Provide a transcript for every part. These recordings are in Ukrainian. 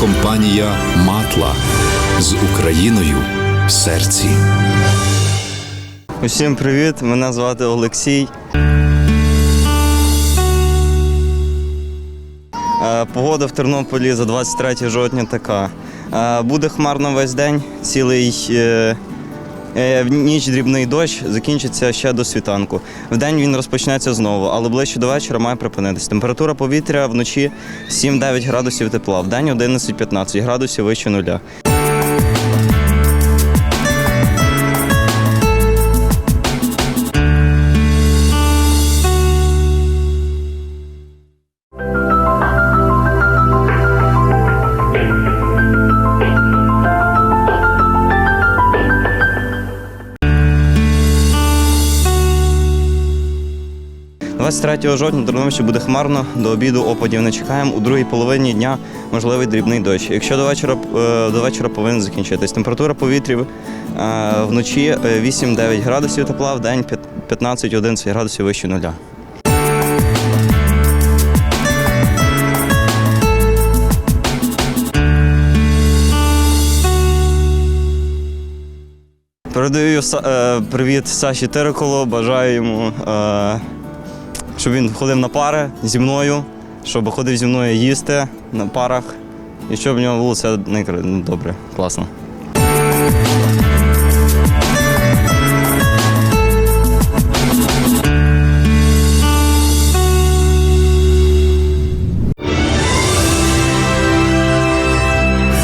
компанія Матла з Україною в серці. Усім привіт! Мене звати Олексій. Е, Погода в Тернополі за 23 жовтня така. Е, Буде хмарно весь день, цілий е, в ніч дрібний дощ, закінчиться ще до світанку. Вдень він розпочнеться знову, але ближче до вечора має припинитись. Температура повітря вночі 7-9 градусів тепла, вдень 11-15 градусів вище нуля. – 23 жовтня Тернопільщині буде хмарно, до обіду опадів не чекаємо. У другій половині дня можливий дрібний дощ. Якщо до вечора, е, до вечора повинен закінчитись. Температура повітря е, вночі е, 8-9 градусів тепла, в день 15-11 градусів вище нуля. Передаю е, привіт Саші Тереколу, бажаю йому, е, щоб він ходив на пари зі мною, щоб ходив зі мною їсти на парах, і щоб в нього було все ну, добре, класно.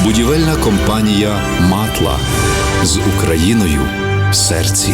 Будівельна компанія Матла з Україною в серці.